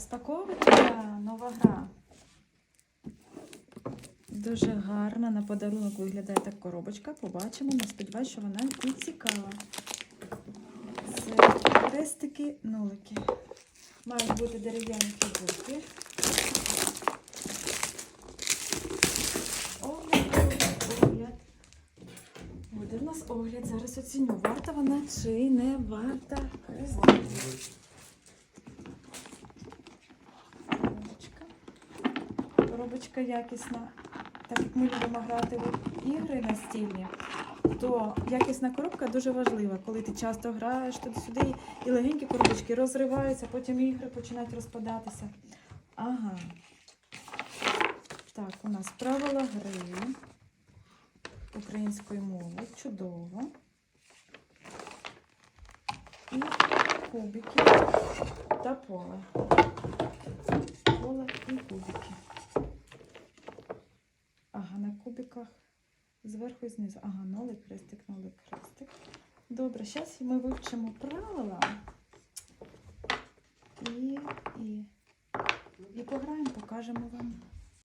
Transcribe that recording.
Розпаковується нова гра. Дуже гарна на подарунок виглядає так коробочка. Побачимо. Я сподіваюся, що вона і цікава. Це хрестики, нулики. Мають бути дерев'яні фігурки. Буде в нас огляд. Зараз оціню, варта вона чи не варта хрестиків. Коробочка. Коробочка якісна. Так як ми любимо грати в ігри настільні, то якісна коробка дуже важлива. Коли ти часто граєш туди-сюди, і легенькі коробочки розриваються, потім ігри починають розпадатися. Ага. Так, у нас правила гри українською мовою. Чудово. І кубики та поле. Поле і кубики. Ага, на кубиках зверху і знизу. Ага, нолик, хрестик, нолик, хрестик. Добре, зараз ми вивчимо правила. І, і, і пограємо, покажемо вам.